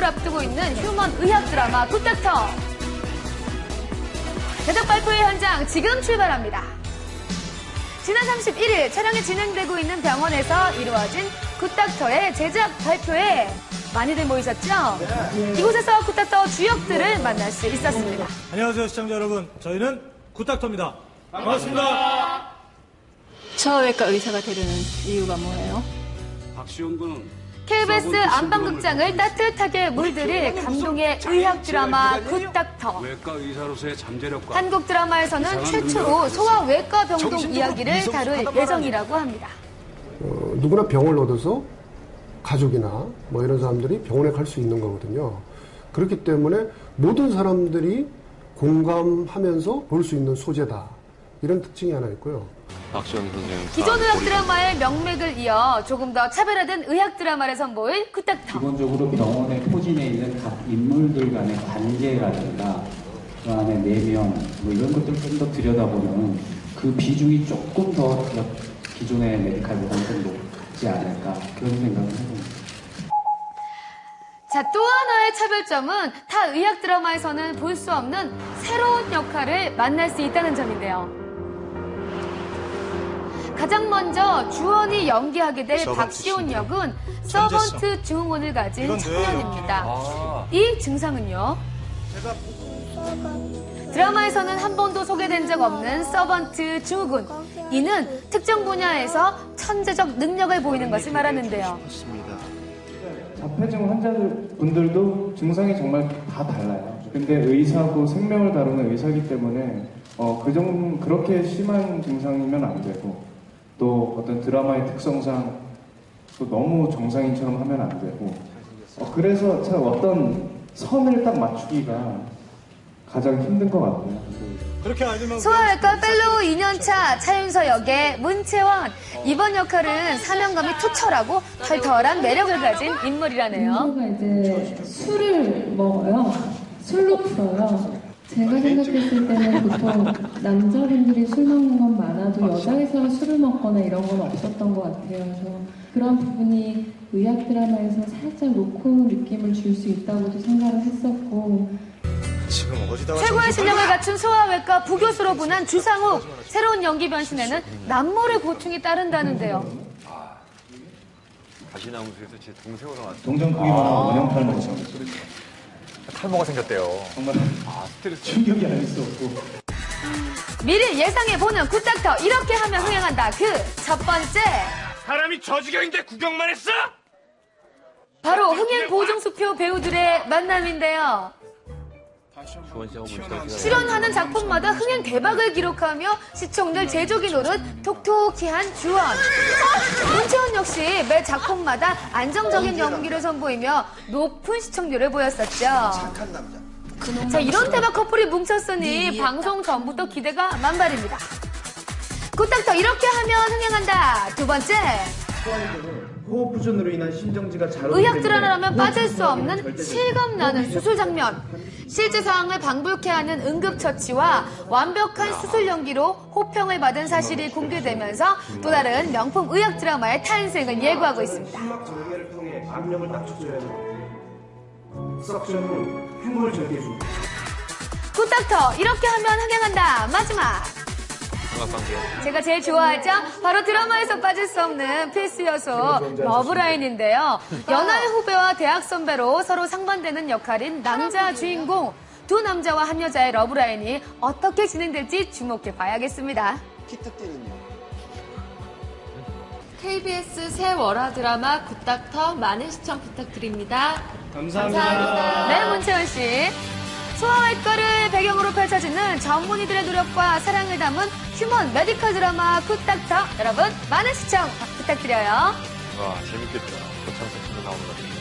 개봉을 앞두고 있는 휴먼 의학 드라마 굿닥터. 제작 발표의 현장 지금 출발합니다. 지난 31일 촬영이 진행되고 있는 병원에서 이루어진 굿닥터의 제작 발표에 많이들 모이셨죠? 이곳에서 굿닥터 주역들을 만날 수 있었습니다. 안녕하세요 시청자 여러분 저희는 굿닥터입니다 반갑습니다 소아외과 의사가 되려는 이유가 뭐예요? 박시원 군은 KBS 안방극장을 따뜻하게 물들일 감동의 의학 드라마 굿닥터. 외과 의사로서의 잠재력과 한국 드라마에서는 최초로 소아 외과 병동 이야기를 다룰 예정이라고 합니다. 어, 누구나 병을 얻어서 가족이나 뭐 이런 사람들이 병원에 갈 수 있는 거거든요. 그렇기 때문에 모든 사람들이 공감하면서 볼 수 있는 소재다. 이런 특징이 하나 있고요. 박시원 선생님. 기존 의학 드라마의 명맥을 이어 조금 더 차별화된 의학 드라마를 선보일 굿닥터. 기본적으로 병원의 포진에 있는 각 인물들 간의 관계라든가 그 안에 내면 뭐 이런 것들 좀 더 들여다보면 그 비중이 조금 더 기존의 메디칼보다는 좀 높지 않을까 그런 생각을 해봅니다. 자, 또 하나의 차별점은 타 의학 드라마에서는 볼 수 없는 새로운 역할을 만날 수 있다는 점인데요. 가장 먼저 주원이 연기하게 될 서번트 박시온. 역은. 서번트 증후군을 가진. 청년입니다. 아, 이 증상은요. 드라마에서는 한 번도 소개된 적 없는 서번트 증후군. 이는 특정 분야에서 천재적 능력을 보이는 것을 말하는데요. 자폐증 환자분들도 증상이 정말 다 달라요. 근데 의사고 생명을 다루는 의사기 때문에 어, 그 정도 그렇게 심한 증상이면 안 되고 또 어떤 드라마의 특성상 또 너무 정상인처럼 하면 안 되고 어, 그래서 참 어떤 선을 딱 맞추기가 가장 힘든 것 같아요. 소아외과 펠로우 2년차 차윤서 역의 문채원. 이번 역할은 사명감이 투철하고 털털한 매력을 가진 인물이라네요. 친구가 이제 술을 먹어요. 술로 풀어요. 제가 생각했을 때는 보통 남자분들이 술 먹는 건 많아도 여자에서 술을 먹거나 이런 건 없었던 것 같아요. 그래서 그런 부분이 의학 드라마에서 살짝 놓고 느낌을 줄 수 있다고도 생각을 했었고 지금 어디다가 최고의 실력을 갖춘 소아외과 부교수로 분한 주상욱. 새로운 연기 변신에는 남모를 고충이 따른다는데요. 가시나무소에서 제 동생으로 나왔어요. 동전 크기만 한 원형 탈모죠. 탈모가 생겼대요. 정말 아, 스트레스. 충격이 아닐 수 없고 미리 예상해보는 굿닥터. 이렇게 하면 흥행한다. 그 첫 번째. 사람이 저 지경인데 구경만 했어? 바로 흥행 보증수표 배우들의 만남인데요. 출연하는 작품마다 흥행 대박을 기록하며 시청률 제조기 노릇 톡톡히 한 주원. 문채원 역시 매 작품마다 안정적인 연기를 선보이며 높은 시청률을 보였었죠. 자, 이런 대박 커플이 뭉쳤으니 방송 전부터 기대가 만발입니다. 굿닥터 이렇게 하면 흥행한다. 두 번째, 호흡 부전으로 인한 심정지가 잘 의학 드라마라면 빠질 수 없는 실감나는 수술 장면. 실제 상황을 방불케 하는 응급처치와 완벽한 수술 연기로 호평을 받은 사실이 공개되면서 또 다른 명품 의학 드라마의 탄생을 예고하고 있습니다. 수막 전개를 통해 압력을 딱 줘줘야 돼. 석션은 흉을 절개해줍니다. 굿닥터 이렇게 하면 흥행한다. 마지막. 음악관계. 제가 제일 좋아하죠? 바로 드라마에서 빠질 수 없는 필수 요소 러브라인인데요. 연하의 후배와 대학 선배로 서로 상반되는 역할인 남자 주인공. 두 남자와 한 여자의 러브라인이 어떻게 진행될지 주목해 봐야겠습니다. KBS 새 월화 드라마 굿닥터 많은 시청 부탁드립니다. 감사합니다. 네, 문채원 씨. 소아외과를 배경으로 펼쳐지는 전문의들의 노력과 사랑을 담은 휴먼 메디컬 드라마 굿닥터 여러분 많은 시청 부탁드려요. 와, 재밌겠다. 고창석 씨도 나오는 것 같은데.